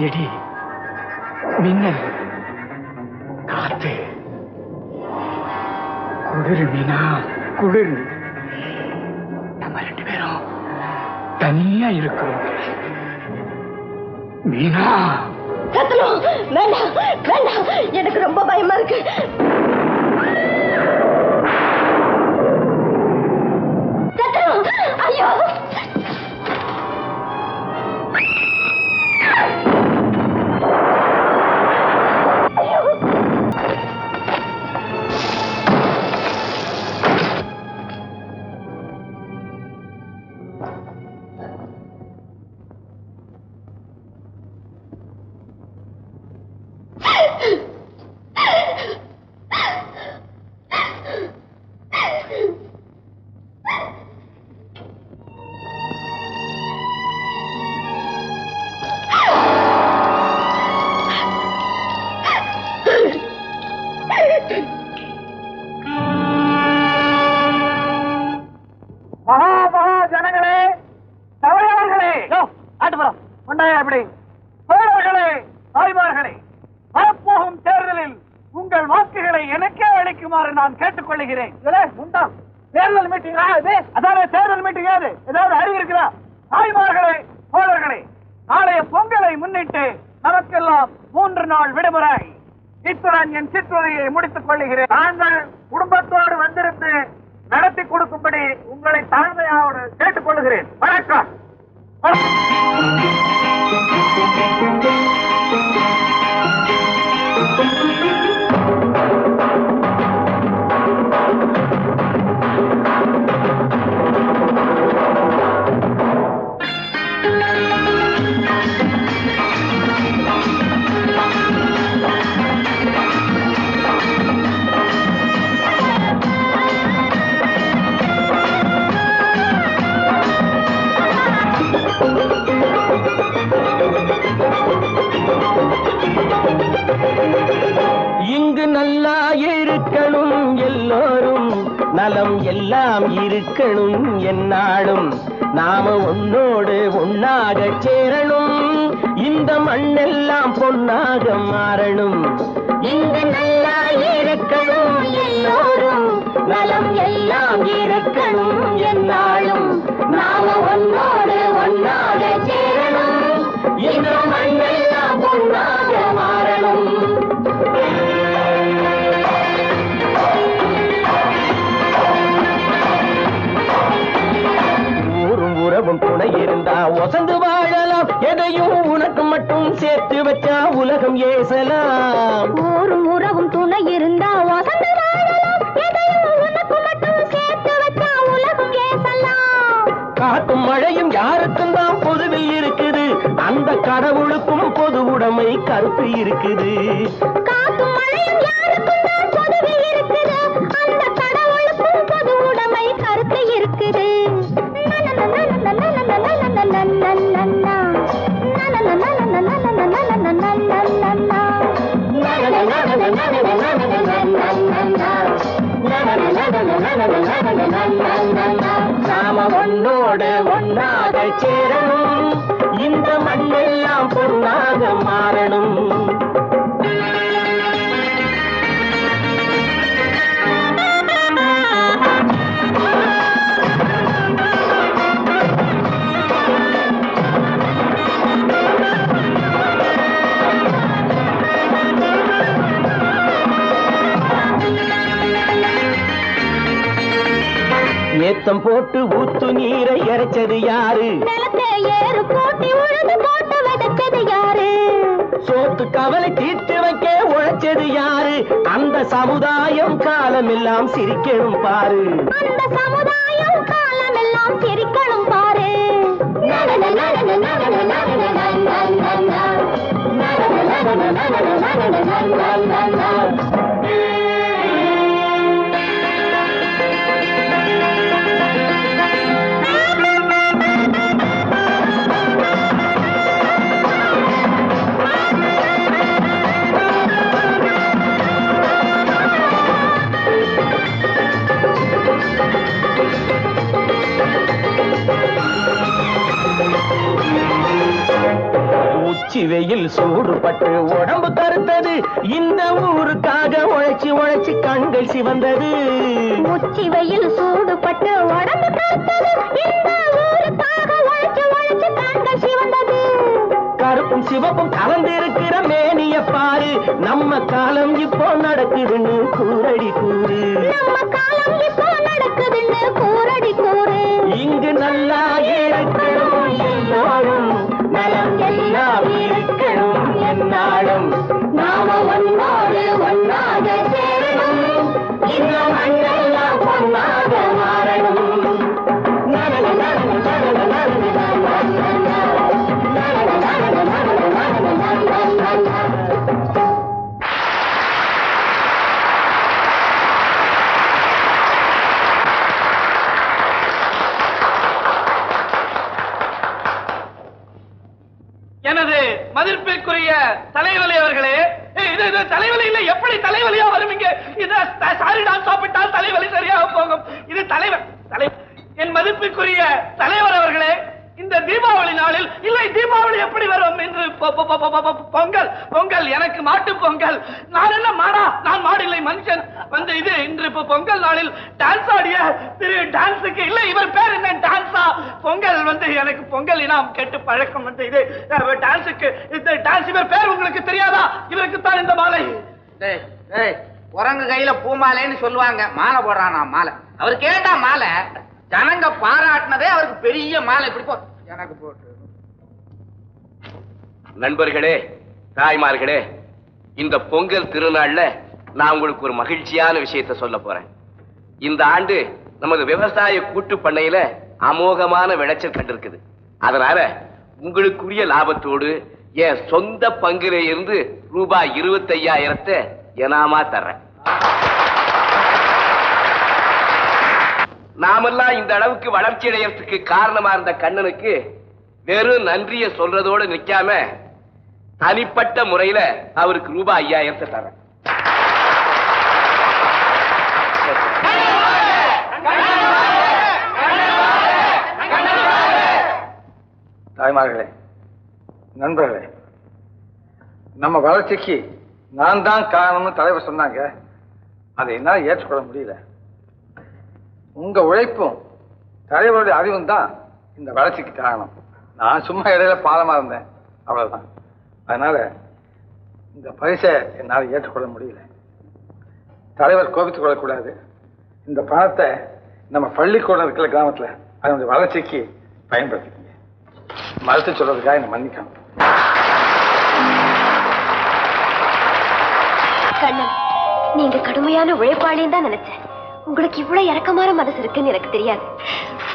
இடி மின்னல் காத்து. குளிர் மீனா குளிர். நம்ம ரெண்டு பேரும் தனியா இருக்கிறோம். மீனா. வேண்டாம் வேண்டாம். எனக்கு ரொம்ப பயமா இருக்கு. ஏதாவது அறிவு இருக்கிறா? தாய்மார்களே தோழர்களே நாளைய பொங்கலை முன்னிட்டு நமக்கெல்லாம் மூன்று நாள் விடுமுறை. இத்துடன் என் சிற்றுரையை முடித்துக் கொள்கிறேன் நாங்கள் குடும்பத்தோடு வந்திருந்து நடத்தி கொடுக்கும்படி உங்களை தாழ்மையோடு கேட்டுக் கொள்கிறேன் வணக்கம். நலம் எல்லாம் இருக்கணும் என்னாலும். நாம உன்னோடு ஒன்னாக சேரணும். இந்த மண்ணெல்லாம் பொன்னாக மாறணும். இந்த நல்லா இருக்கணும் எல்லோரும். நலம் எல்லாம் இருக்கணும் என்னாலும். நாம ஒன்னோடு ஒன்னாக சேரணும். இந்த மண்ணெல்லாம் பொன்னாக சேர்த்து வச்சா உலகம் ஏசலாம். ஊரும் உறவும் துணை இருந்தா வசந்து காத்தும் மழையும் யாருக்கும் தான் பொதுவில் இருக்குது. அந்த கடவுளுக்கும் பொது உடைமை கருத்து இருக்குது. காத்தும் மழையும் சேரணும். இந்த மண்ணெல்லாம் பொருளாக மாறணும். ஏத்தம் போட்டு ஊத்து நீரை இறைச்சது யாரு நிலத்தை ஏறு போட்டி உழுது போட்டு விதைச்சது யாரு சோத்து கவலை தீர்த்து வைக்க உழைச்சது யாரு அந்த சமுதாயம் காலமெல்லாம் சிரிக்கணும் பாரு அந்த சமுதாயம் காலமெல்லாம் சிரிக்கணும் பாரு உச்சி வெயில் சூடுபட்டு உடம்பு கருத்தது. இந்த ஊருக்காக உழைச்சு உழைச்சு கண்கள் சிவந்தது. உச்சி வெயில் சூடுபட்டு உடம்பு கருத்தது. இந்த ஊருக்காக உழைச்சு உழைச்சு கண்கள் சிவந்தது. கருப்பும் சிவப்பும் கலந்திருக்கிற மேனிய பாரு. நம்ம காலம் இப்போ நடக்குதுன்னு கூரடி கூறு. நம்ம காலம் இப்போ நடக்குதுன்னு கூரடி கூறு. இங்கு நல்லா இருக்கணும் எல்லாரும். நலம் எல்லாம் என்னாலும் நாம ஒன்னோடு ஒன்னாக சேரணும். இந்த மண்ணெல்லாம் பொன்னாக மாறணும். தலை என் மதிப்புக்குரிய தலைவர் அவர்களே இந்த தீபாவளி நாளில் இல்லை தீபாவளி எப்படி வரும் என்று பொங்கல் பொங்கல் எனக்கு மாட்டு பொங்கல். நான் என்ன மாடா? நான் மாடு இல்லை மனுஷன். வந்து இது இன்று இப்ப பொங்கல் நாளில் டான்ஸ் ஆடிய திரு டான்ஸுக்கு இல்லை இவர் பேர் என்ன? டான்ஸா பொங்கல் வந்து எனக்கு பொங்கல் இனாம் கேட்டு பழக்கம் வந்து இது. டான்ஸுக்கு இந்த டான்ஸ் இவர் பேர் உங்களுக்கு தெரியாதா? இவருக்கு தான் இந்த மாலை. குரங்கு கையில பூமாலைன்னு சொல்லுவாங்க. மாலை போடுறானா மாலை. அவர் கேட்டா மாலை. ஜனங்க பாராட்டினதே அவருக்கு பெரிய மாலை. இப்படி போ. எனக்கு போட்டு. நண்பர்களே தாய்மார்களே இந்த பொங்கல் திருநாள்ல நான் உங்களுக்கு ஒரு மகிழ்ச்சியான விஷயத்தை சொல்ல போறேன். இந்த ஆண்டு நமது விவசாய கூட்டு பண்ணையில அமோகமான விளைச்சல் கண்டிருக்குது. அதனால உங்களுக்குரிய லாபத்தோடு என் சொந்த பங்குல இருந்து ரூபாய் இருபத்தையாயிரத்தை எனாமா தர்றேன். நாமெல்லாம் இந்த அளவுக்கு வளர்ச்சி அடையறதுக்கு காரணமா இருந்த கண்ணனுக்கு வெறும் நன்றிய சொல்றதோட நிக்காம தனிப்பட்ட முறையில அவருக்கு ரூபாய் ஐயாயிரத்தை தரேன் தாய்மார்களே நண்பர்களே நம்ம வளர்ச்சிக்கு நான் தான் காரணம்னு தலைவர் சொன்னாங்க. அதை என்னால் ஏற்றுக்கொள்ள முடியல. உங்க உழைப்பும் தலைவருடைய அறிவும் தான் இந்த வளர்ச்சிக்கு காரணம். நான் சும்மா இடையில பாலமா இருந்தேன். அவ்வளவுதான். அதனால இந்த பரிசை என்னால் ஏற்றுக்கொள்ள முடியல. தலைவர் கோபித்துக் கொள்ளக்கூடாது. இந்த பணத்தை நம்ம பள்ளிக்கூடம் இருக்கிற கிராமத்தில் அதனுடைய வளர்ச்சிக்கு பயன்படுத்திக்கிங்க. மறுத்து சொல்றதுக்காக என்னை மன்னிக்கணும். கண்ணன் நீங்க கடுமையான உழைப்பாளின்னு தான் நினைச்சேன். உங்களுக்கு இவ்வளவு இறக்கமான மனசு இருக்குன்னு எனக்கு தெரியாது.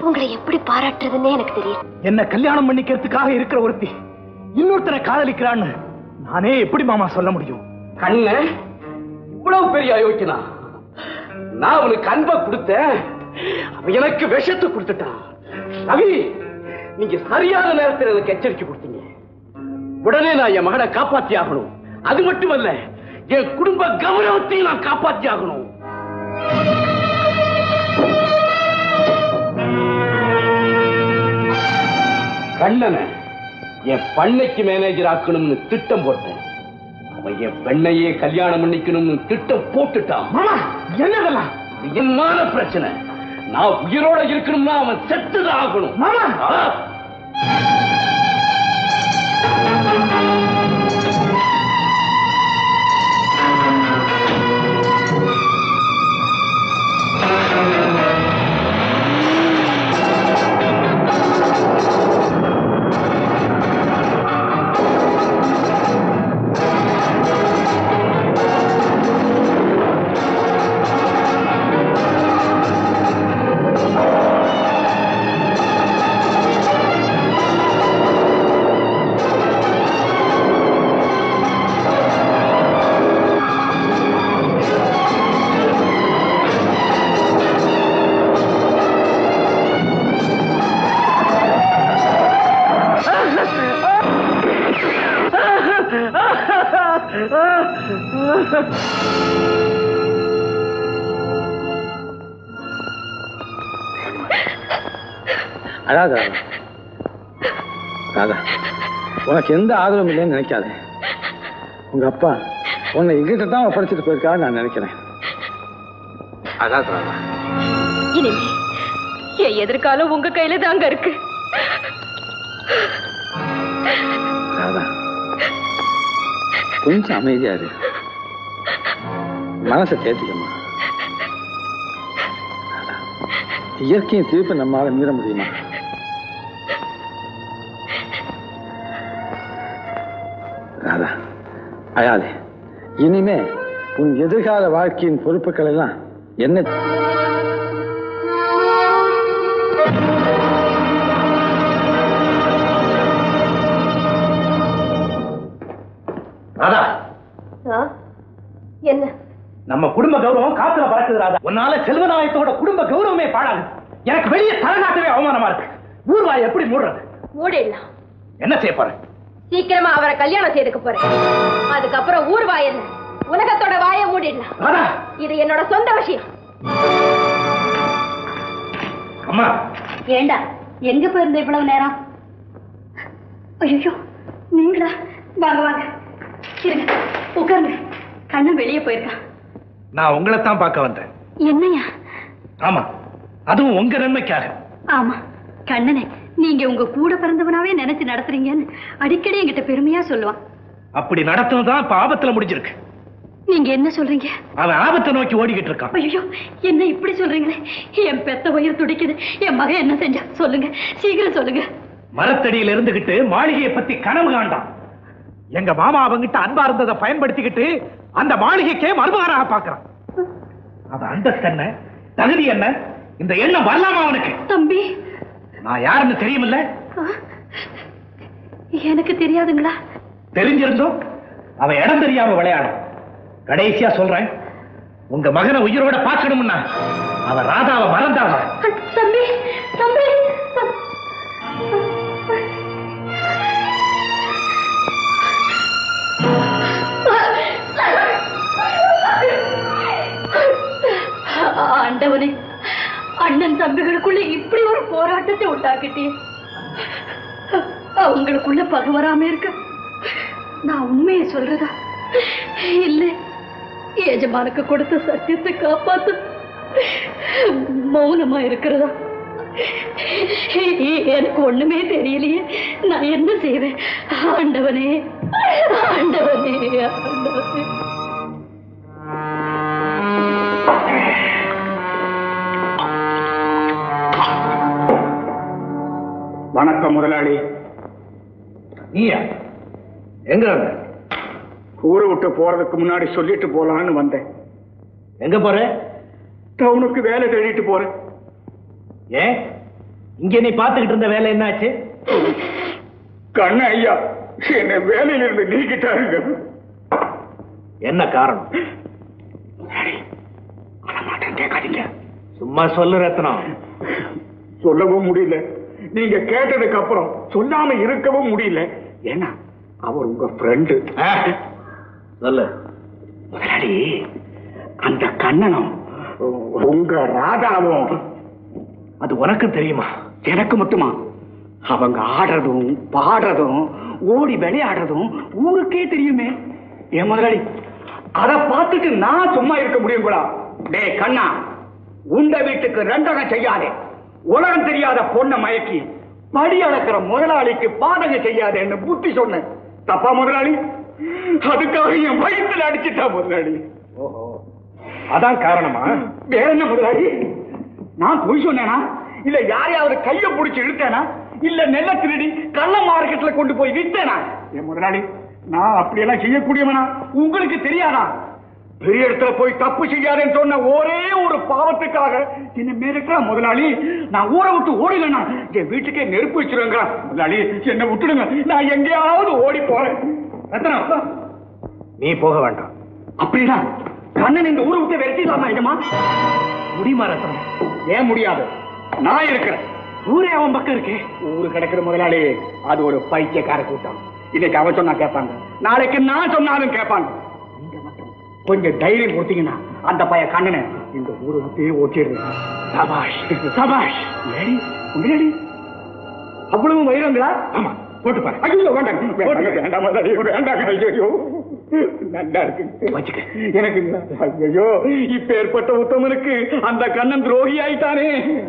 உங்களை எப்படி பாராட்டுறதுன்னே எனக்கு தெரியும் என்ன கல்யாணம் பண்ணிக்கிறதுக்காக இருக்கிற ஒருத்தி இன்னொருத்தரை காதலிக்கிறான்னு நானே எப்படி மாமா சொல்ல முடியும்? கண்ண இவ்வளவு பெரிய அயோக்கியனா? நான் அவனுக்கு அன்பை கொடுத்தேன். அவன் எனக்கு விஷத்தை கொடுத்துட்டான். ரவி நீங்க சரியான நேரத்தில் எனக்கு எச்சரிக்கை கொடுத்தீங்க. உடனே நான் என் மகனை காப்பாத்தி ஆகணும். அது மட்டுமல்ல என் குடும்ப கௌரவத்தையும் நான் காப்பாத்தி ஆகணும். கண்ணனை என் பண்ணைக்கு மேனேஜர் ஆக்கணும்னு திட்டம் போட்டேன். அவன் என் பெண்ணையே கல்யாணம் பண்ணிக்கணும்னு திட்டம் போட்டுட்டான். மாமா என்னதெல்லாம் என்னால பிரச்சனை. நான் உயிரோட இருக்கணும்னா அவன் செத்துதான் ஆகணும். மாமா! அழாத ராதா உனக்கு எந்த ஆதரவும் இல்லைன்னு நினைக்காத. உங்க அப்பா உன்னை எங்கிட்ட தான் ஒப்படைச்சிட்டு போயிருக்காரு நான் நினைக்கிறேன். அதான் ராதா இனிமே என் எதிர்காலம் உங்க கையில தாங்க இருக்கு. ராதா கொஞ்சம் அமைதியா இரு. மனசை தேத்திக்கம்மா. ராதா, இயற்கையை திருப்பி நம்மால மீற முடியுமா? ராதா அழாதே. இனிமே உன் எதிர்கால வாழ்க்கையின் பொறுப்புகள் எல்லாம் என்ன ராதா. என்ன? நம்ம குடும்ப கௌரவம் காத்துல பறக்குது ராதா. உன்னால செல்வநாயகத்தோட குடும்ப கௌரவமே பாழாகுது. எனக்கு வெளியே தலைநாட்டவே அவமானமா இருக்கு. ஊர்வாய் எப்படி மூடுறது? மூடிடலாம். என்ன செய்ய போற? சீக்கிரமா அவரை கல்யாணம் செய்துக்க போறேன். அதுக்கப்புறம் ஊர் வாய் உலகத்தோட வாயை மூடிடலாம். இது என்னோட சொந்த விஷயம். அம்மா. ஏண்டா எங்க போயிருந்த இவ்வளவு நேரம்? ஐயோ நீங்களா? வாங்க வாங்க. இருங்க உட்காருங்க. கண்ணன் வெளியே போயிருக்கான் நான் உங்களை தான் பார்க்க வந்தேன். என்னையா? ஆமா அதுவும் உங்க நன்மைக்காக. ஆமா கண்ணனே. நீங்க உங்க கூட பிறந்தவனாவே நினைச்சு நடத்துறீங்கன்னு அடிக்கடி என்கிட்ட பெருமையா சொல்லுவான். அப்படி நடத்துனதுதான் இப்ப ஆபத்துல முடிஞ்சிருக்கு. நீங்க என்ன சொல்றீங்க? அவன் ஆபத்தை நோக்கி ஓடிக்கிட்டு இருக்கான். ஐயோ என்ன இப்படி சொல்றீங்களே? என் பெத்த உயிர் துடிக்குது. என் மகன் என்ன செஞ்சா? சொல்லுங்க. சீக்கிரம் சொல்லுங்க. மரத்தடியில இருந்துகிட்டு மாளிகையை பத்தி கனவு காண்டான் எங்க மாமா அவங்கிட்ட அன்பா இருந்ததை பயன்படுத்திக்கிட்டு அந்த மாளிகைக்கே மருமகனாக பாக்குறான் அவன் அந்தஸ்து என்ன? தகுதி என்ன? இந்த எண்ணம் வரலாமா அவனுக்கு? தம்பி நான் யாருன்னு தெரியுமில்ல? எனக்கு தெரியாதுங்களா? தெரிஞ்சிருந்தோம். அவன் இடம் தெரியாம விளையாடும். கடைசியா சொல்றேன் உங்க மகனை உயிரோட பார்க்கணும்னா அவன் ராதாவை மறந்தாவா தம்பி தம்பி ஆண்டவனே அண்ணன் தம்பிகளுக்குள்ள இப்படி ஒரு போராட்டத்தை உண்டாக்கிட்டே அவங்களுக்குள்ள பகை வராம இருக்க நான் உண்மையை சொல்றதா? இல்லை. எஜமானுக்கு கொடுத்த சத்தியத்தை காப்பாத்து மௌனமா இருக்கிறதா? எனக்கு ஒண்ணுமே தெரியலையே. நான் என்ன செய்வேன்? ஆண்டவனே ஆண்டவனே ஆண்டவனே. வணக்கம் முதலாளி. நீயா? எங்க வந்த? ஊரை விட்டு போறதுக்கு முன்னாடி சொல்லிட்டு போலான்னு வந்தேன். எங்க போற? டவுனுக்கு வேலை தேடிட்டு போறேன். ஏன்? இங்க நீ பாத்துக்கிட்டு இருந்த வேலை என்னாச்சு? கண்ண ஐயா என்னை வேலையில இருந்து நீக்கிட்டாருங்க. என்ன காரணம்? கேட்காதீங்க. சும்மா சொல்லு ரத்னம். சொல்லவும் முடியல. நீங்க கேட்டதுக்கு அப்புறம் சொல்லாம இருக்கவும் முடியல. ஏன்னா அவர் உங்க ஃப்ரெண்டு சொல்லு. முதலாளி அந்த கண்ணனும் உங்க ராதாவும். அது உனக்கு தெரியுமா? எனக்கு மட்டுமா? அவங்க ஆடுறதும் பாடுறதும் ஓடி விளையாடுறதும் ஊருக்கே தெரியுமே. ஏன் முதலாளி? அத பார்த்துட்டு நான் சும்மா இருக்க முடியுங்களா? டேய் கண்ணா உண்ட வீட்டுக்கு ரெண்டகம் செய்யாதே. உலகம் தெரியாத பொண்ணை மயக்கி படி அளக்கிற முதலாளிக்கு பாதகம் செய்யாதேன்னு புத்தி சொன்னேன் தப்பா முதலாளி? அதுக்காக என் வயிற்றுல அடிச்சுட்டா முதலாளி. ஓஹோ. அதான் காரணமா? வேற என்ன முதலாளி? நான் பொய் சொன்னேனா? இல்ல யாரையாவது கைய புடிச்சு இழுத்தேனா? இல்ல நெல்ல திருடி கள்ள மார்க்கெட்ல கொண்டு போய் வித்தேனா? என் முதலாளி நான் அப்படியெல்லாம் செய்யக்கூடியவனா? உங்களுக்கு தெரியாதா? பெரிய இடத்துல போய் தப்பு செய்யாதேன்னு சொன்ன ஒரே ஒரு பாவத்துக்காக என்ன மிரட்டுறா முதலாளி. நான் ஊரை விட்டு ஓடிலனா என் வீட்டுக்கே நெருப்பு வச்சிருங்க முதலாளி. என்ன விட்டுடுங்க. நான் எங்கேயாவது ஓடி போறேன். ரத்னம் நீ போக வேண்டாம். அப்படின்னா கண்ணன் இந்த ஊரை விட்டு விரட்டிடலாமா எஜமா? முடியுமா ரத்னம் ஏன் முடியாது? நான் இருக்கிறேன். ஊரே அவன் பக்கம் இருக்கு. ஊரு கிடக்குற முதலாளி. அது ஒரு பைத்தியக்கார கூட்டம். இன்னைக்கு அவன் சொன்னா கேட்பாங்க. நாளைக்கு நான் சொன்னாலும் கேட்பாங்க. கொஞ்சம் தைரியம் கொடுத்தீங்கன்னா அந்த பைய கண்ணனை இந்த ஊரை விட்டே ஓட்டிடுறேன் சபாஷ் சபாஷ். ஏடி, உண்மையாடி? அவ்வளவு வைரங்களா? ஆமா போட்டு பாரு. ஐயோ வேண்டாம். வேண்டாம் வேண்டாம் ஐயோ நல்லா இருக்கு. வச்சுக்க. எனக்கு ஐயோ இப்ப ஏற்பட்ட உத்தமனுக்கு அந்த கண்ணன் துரோகி ஆயிட்டானே